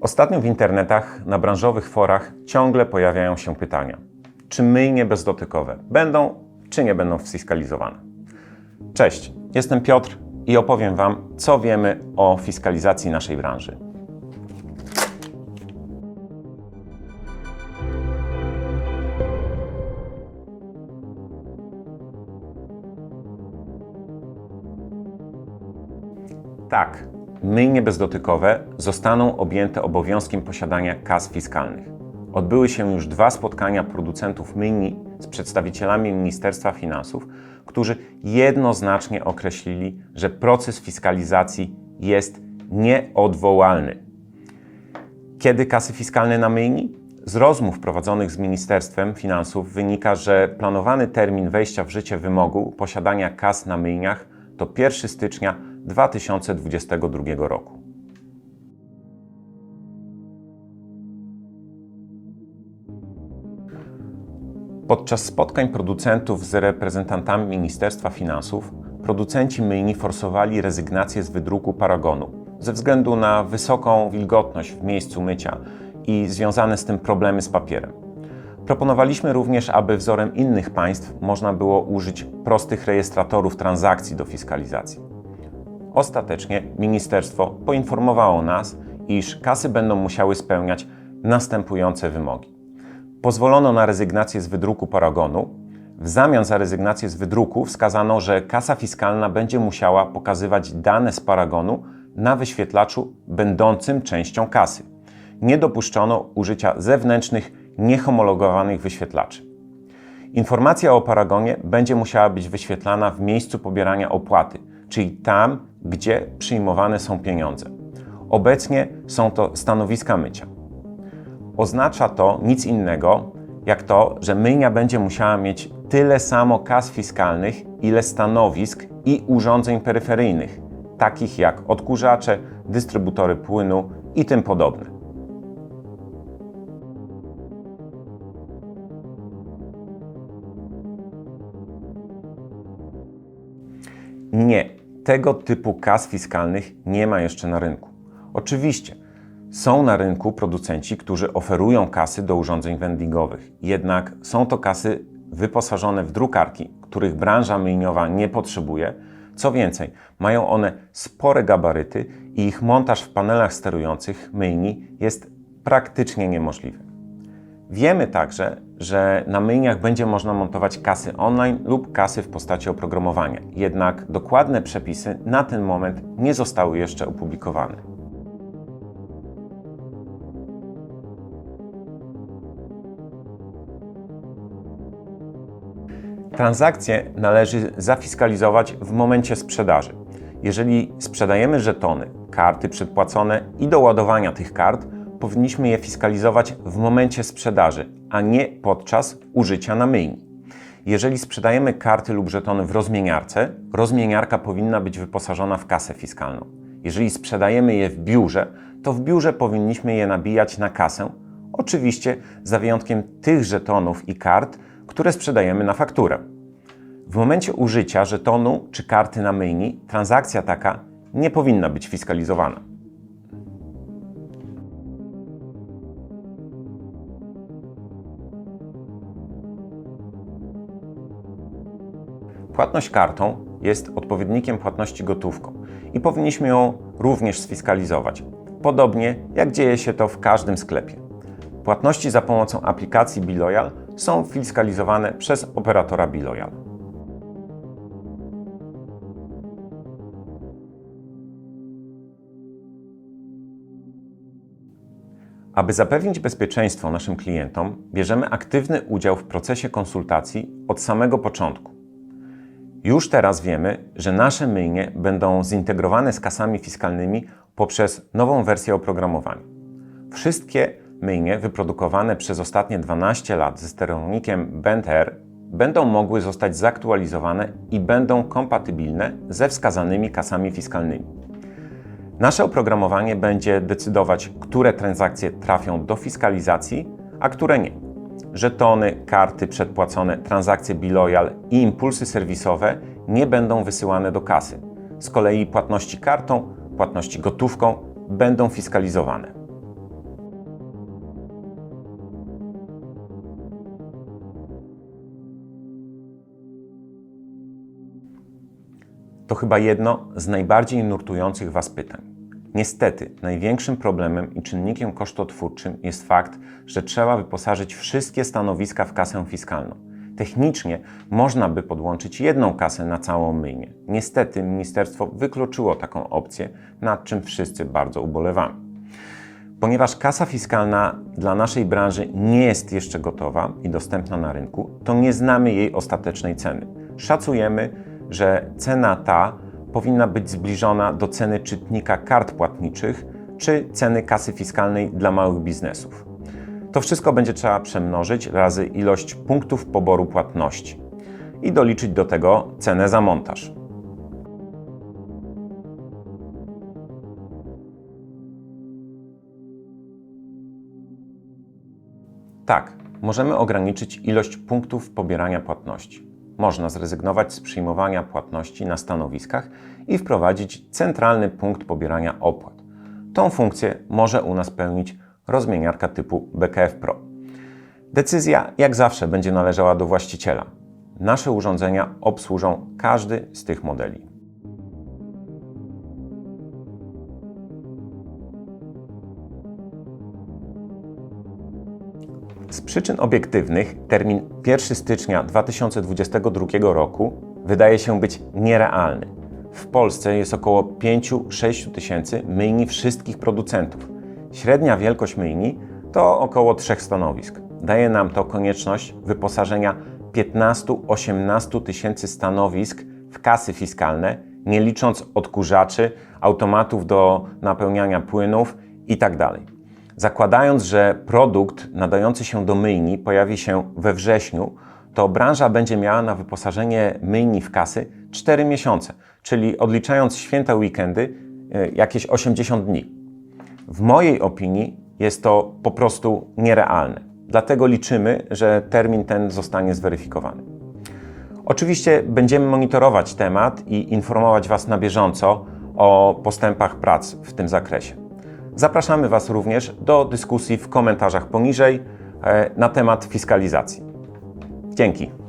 Ostatnio w internetach, na branżowych forach ciągle pojawiają się pytania, czy myjnie bezdotykowe będą, czy nie będą fiskalizowane. Cześć, jestem Piotr i opowiem Wam, co wiemy o fiskalizacji naszej branży. Tak, myjnie bezdotykowe zostaną objęte obowiązkiem posiadania kas fiskalnych. Odbyły się już dwa spotkania producentów myjni z przedstawicielami Ministerstwa Finansów, którzy jednoznacznie określili, że proces fiskalizacji jest nieodwołalny. Kiedy kasy fiskalne na myjni? Z rozmów prowadzonych z Ministerstwem Finansów wynika, że planowany termin wejścia w życie wymogu posiadania kas na myjniach to 1 stycznia 2022 roku. Podczas spotkań producentów z reprezentantami Ministerstwa Finansów, producenci myjni forsowali rezygnację z wydruku paragonu ze względu na wysoką wilgotność w miejscu mycia i związane z tym problemy z papierem. Proponowaliśmy również, aby wzorem innych państw można było użyć prostych rejestratorów transakcji do fiskalizacji. Ostatecznie ministerstwo poinformowało nas, iż kasy będą musiały spełniać następujące wymogi. Pozwolono na rezygnację z wydruku paragonu. W zamian za rezygnację z wydruku wskazano, że kasa fiskalna będzie musiała pokazywać dane z paragonu na wyświetlaczu będącym częścią kasy. Nie dopuszczono użycia zewnętrznych, niehomologowanych wyświetlaczy. Informacja o paragonie będzie musiała być wyświetlana w miejscu pobierania opłaty, czyli tam, gdzie przyjmowane są pieniądze. Obecnie są to stanowiska mycia. Oznacza to nic innego, jak to, że myjnia będzie musiała mieć tyle samo kas fiskalnych, ile stanowisk i urządzeń peryferyjnych, takich jak odkurzacze, dystrybutory płynu i tym podobne. Nie, tego typu kas fiskalnych nie ma jeszcze na rynku. Oczywiście, są na rynku producenci, którzy oferują kasy do urządzeń vendingowych, jednak są to kasy wyposażone w drukarki, których branża myjniowa nie potrzebuje. Co więcej, mają one spore gabaryty i ich montaż w panelach sterujących myjni jest praktycznie niemożliwy. Wiemy także, że na myjniach będzie można montować kasy online lub kasy w postaci oprogramowania, jednak dokładne przepisy na ten moment nie zostały jeszcze opublikowane. Transakcje należy zafiskalizować w momencie sprzedaży. Jeżeli sprzedajemy żetony, karty przedpłacone i do ładowania tych kart, powinniśmy je fiskalizować w momencie sprzedaży, a nie podczas użycia na myjni. Jeżeli sprzedajemy karty lub żetony w rozmieniarce, rozmieniarka powinna być wyposażona w kasę fiskalną. Jeżeli sprzedajemy je w biurze, to w biurze powinniśmy je nabijać na kasę, oczywiście za wyjątkiem tych żetonów i kart, które sprzedajemy na fakturę. W momencie użycia żetonu czy karty na myjni transakcja taka nie powinna być fiskalizowana. Płatność kartą jest odpowiednikiem płatności gotówką i powinniśmy ją również sfiskalizować, podobnie jak dzieje się to w każdym sklepie. Płatności za pomocą aplikacji BeLoyal są fiskalizowane przez operatora BeLoyal. Aby zapewnić bezpieczeństwo naszym klientom, bierzemy aktywny udział w procesie konsultacji od samego początku. Już teraz wiemy, że nasze myjnie będą zintegrowane z kasami fiskalnymi poprzez nową wersję oprogramowania. Wszystkie myjnie wyprodukowane przez ostatnie 12 lat ze sterownikiem BendR będą mogły zostać zaktualizowane i będą kompatybilne ze wskazanymi kasami fiskalnymi. Nasze oprogramowanie będzie decydować, które transakcje trafią do fiskalizacji, a które nie. Żetony, karty przedpłacone, transakcje Biloyal i impulsy serwisowe nie będą wysyłane do kasy. Z kolei płatności kartą, płatności gotówką będą fiskalizowane. To chyba jedno z najbardziej nurtujących Was pytań. Niestety, największym problemem i czynnikiem kosztotwórczym jest fakt, że trzeba wyposażyć wszystkie stanowiska w kasę fiskalną. Technicznie można by podłączyć jedną kasę na całą myjnię. Niestety ministerstwo wykluczyło taką opcję, nad czym wszyscy bardzo ubolewamy. Ponieważ kasa fiskalna dla naszej branży nie jest jeszcze gotowa i dostępna na rynku, to nie znamy jej ostatecznej ceny. Szacujemy, że cena ta powinna być zbliżona do ceny czytnika kart płatniczych czy ceny kasy fiskalnej dla małych biznesów. To wszystko będzie trzeba przemnożyć razy ilość punktów poboru płatności i doliczyć do tego cenę za montaż. Tak, możemy ograniczyć ilość punktów pobierania płatności. Można zrezygnować z przyjmowania płatności na stanowiskach i wprowadzić centralny punkt pobierania opłat. Tą funkcję może u nas pełnić rozmieniarka typu BKF Pro. Decyzja, jak zawsze, będzie należała do właściciela. Nasze urządzenia obsłużą każdy z tych modeli. Z przyczyn obiektywnych termin 1 stycznia 2022 roku wydaje się być nierealny. W Polsce jest około 5-6 tysięcy myjni wszystkich producentów. Średnia wielkość myjni to około 3 stanowisk. Daje nam to konieczność wyposażenia 15-18 tysięcy stanowisk w kasy fiskalne, nie licząc odkurzaczy, automatów do napełniania płynów itd. Zakładając, że produkt nadający się do myjni pojawi się we wrześniu, to branża będzie miała na wyposażenie myjni w kasy 4 miesiące, czyli odliczając święta weekendy, y, jakieś 80 dni. W mojej opinii jest to po prostu nierealne. Dlatego liczymy, że termin ten zostanie zweryfikowany. Oczywiście będziemy monitorować temat i informować Was na bieżąco o postępach prac w tym zakresie. Zapraszamy Was również do dyskusji w komentarzach poniżej e, na temat fiskalizacji. Dzięki.